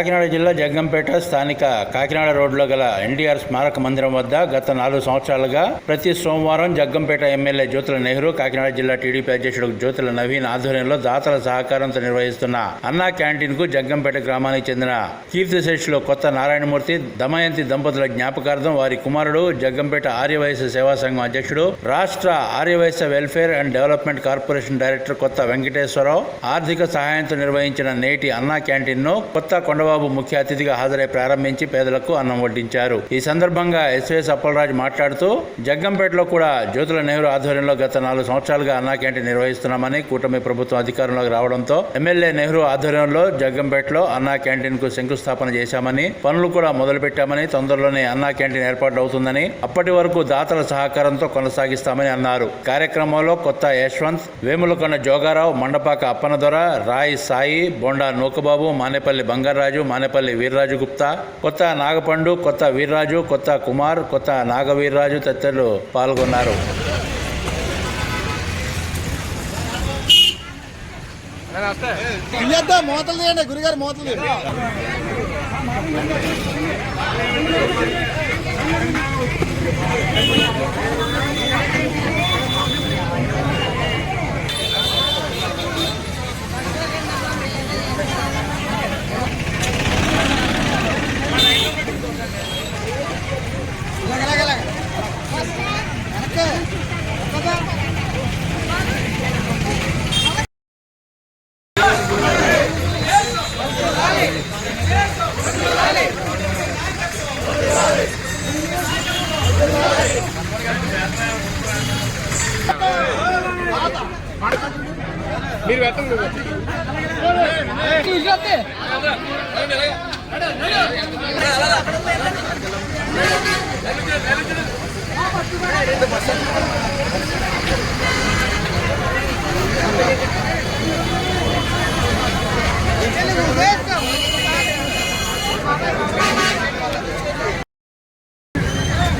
కాకినాడ జిల్లా జగ్గంపేట స్థానిక కాకినాడ రోడ్లో గల ఎన్టీఆర్ స్మారక మందిరం వద్ద గత నాలుగు సంవత్సరాలుగా ప్రతి సోమవారం జగ్గంపేట ఎమ్మెల్యే జ్యోతుల నెహ్రూ కాకినాడ జిల్లా టీడీపీ అధ్యక్షుడు జ్యోతుల నవీన్ ఆధ్వర్యంలో దాతల సహకారంతో నిర్వహిస్తున్న అన్నా క్యాంటీన్కు జగ్గంపేట గ్రామానికి చెందిన కీర్తిశేషులు కొత్త నారాయణమూర్తి దమయంతి దంపతుల జ్ఞాపకార్థం వారి కుమారుడు జగ్గంపేట ఆర్యవైశ్య సేవా సంఘం అధ్యక్షుడు రాష్ట్ర Arya Vysya welfare and development corporation director Kotha Venkateswara Rao ఆర్థిక సహాయంతో నిర్వహించిన నేటి అన్నా క్యాంటీన్ను కొత్త చంద్రబాబు ముఖ్య అతిథిగా హాజరై ప్రారంభించి పేదలకు అన్నం వడ్డించారు. ఈ సందర్భంగా ఎస్వేస్ అప్పలరాజు మాట్లాడుతూ జగ్గంపేటలో కూడా జ్యోతుల నెహ్రూ ఆధ్వర్యంలో గత నాలుగు సంవత్సరాలుగా అన్నా క్యాంటీన్ నిర్వహిస్తున్నామని కూటమి ప్రభుత్వం అధికారంలోకి రావడంతో ఎమ్మెల్యే నెహ్రూ ఆధ్వర్యంలో జగ్గంపేటలో అన్నా క్యాంటీన్కు శంకుస్థాపన చేశామని పనులు కూడా మొదలుపెట్టామని తొందరలోనే అన్నా క్యాంటీన్ ఏర్పాటు అవుతుందని అప్పటి వరకు దాతల సహకారంతో కొనసాగిస్తామని అన్నారు. కార్యక్రమంలో కొత్త యశ్వంత్ వేములకొండ జోగారావు మండపాక అప్పనదొర రాయ్ సాయి బొండా నూకబాబు మానేపల్లి బంగారాజు మానేపల్లి వీర్రాజు గుప్తా కొత్త నాగపండు కొత్త వీర్రాజు కొత్త కుమార్ కొత్త నాగవీర్రాజు తదితరులు పాల్గొన్నారు. మూతలు తీయండి మూతలు తీయండి.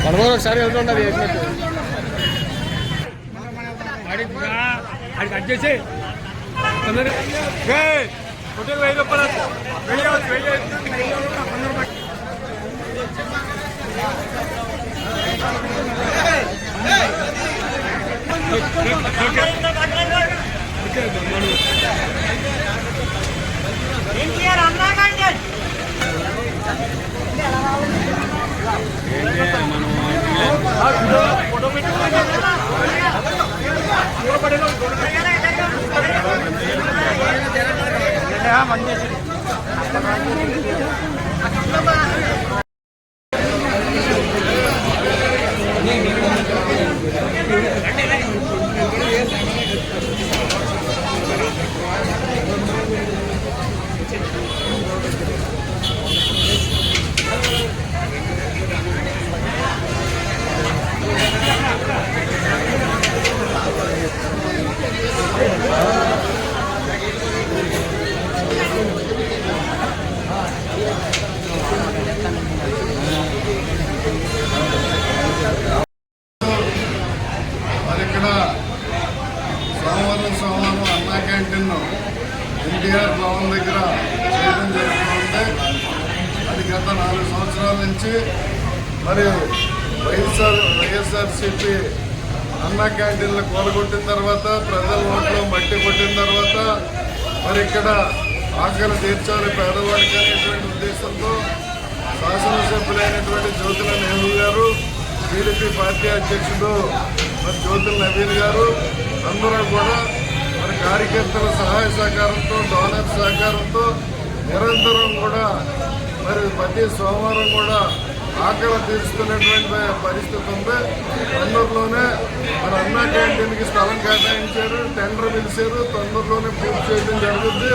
మనమో ఒకసారి వెళ్తుండదు చేసినట్టు అది కట్ చేసి. హోటల్ వెయ్యి రూపాయలు వెయ్యి అవ్వచ్చు, వెయ్యి అవ్వచ్చు, వెయ్యి అవ్వచ్చు, వంద రూపాయలు. ఓకే. ఓకే, మనం మరి వింటున్నాం. ఎన్టీఆర్ భవన్ దగ్గర చేయడం జరుగుతుంటే అది గత నాలుగు సంవత్సరాల నుంచి మరి వైఎస్ఆర్ వైఎస్ఆర్సిపి అన్నా క్యాంటీన్లు కూలగొట్టిన తర్వాత ప్రజల ఓట్లో మట్టి కొట్టిన తర్వాత మరి ఇక్కడ ఆకలి తీర్చాలి పేదవాడికి అనేటువంటి ఉద్దేశంతో శాసనసభ్యులైనటువంటి జ్యోతుల నెహ్రూ గారు టీడీపీ పార్టీ అధ్యక్షుడు మరి జ్యోతుల నవీన్ గారు అందరూ కూడా కార్యకర్తల సహాయ సహకారంతో డోనర్ సహకారంతో నిరంతరం కూడా మరి ప్రతి సోమవారం కూడా ఆకలి తీర్చుకునేటువంటి పరిస్థితి ఉంది. తొందరలోనే మన అన్నా క్యాంటీన్కి స్థలం కేటాయించారు టెండర్ పిలిచారు తొందరలోనే పూర్తి చేయడం జరుగుతుంది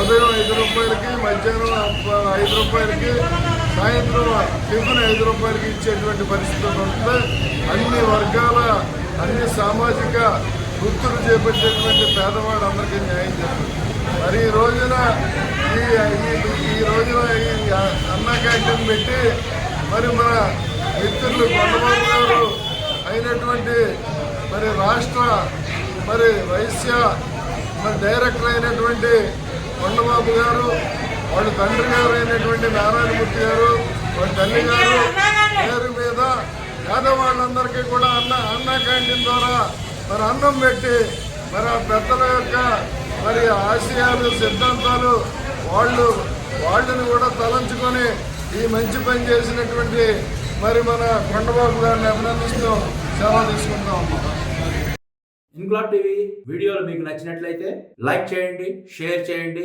ఉదయం ఐదు రూపాయలకి మధ్యాహ్నం ఐదు రూపాయలకి సాయంత్రం టిఫిన్ ఐదు రూపాయలకి ఇచ్చేటువంటి పరిస్థితి ఉంటుంది. అన్ని వర్గాల అన్ని సామాజిక గుర్తులు చేపట్టేటువంటి పేదవాళ్ళందరికీ న్యాయం చేస్తుంది మరి ఈ రోజున ఈ ఈ- ఈ రోజున ఈ అన్న క్యాంటీన్ పెట్టి మరి మన మిత్రులు కొండబాబు గారు అయినటువంటి మరి రాష్ట్ర మరి వైశ్య మరి డైరెక్టర్ అయినటువంటి కొండబాబు గారు వాళ్ళ తండ్రి గారు అయినటువంటి నారాయణమూర్తి గారు వాళ్ళ తల్లి గారు పేరు మీద పేదవాళ్ళందరికీ కూడా అన్న అన్న క్యాంటీన్ ద్వారా మరి అన్నం పెట్టి మరి ఆ పెద్దల యొక్క మరి ఆశయాలు సిద్ధాంతాలు వాళ్ళు వాళ్ళని కూడా తలంచుకొని ఈ మంచి పని చేసినటువంటి మరి మన కొండబాబు గారిని అభినందిస్తూ సెలవు తీసుకుంటాం అమ్మా. ఇంక్లాబ్ టీవీ వీడియోలు మీకు నచ్చినట్లయితే లైక్ చేయండి షేర్ చేయండి.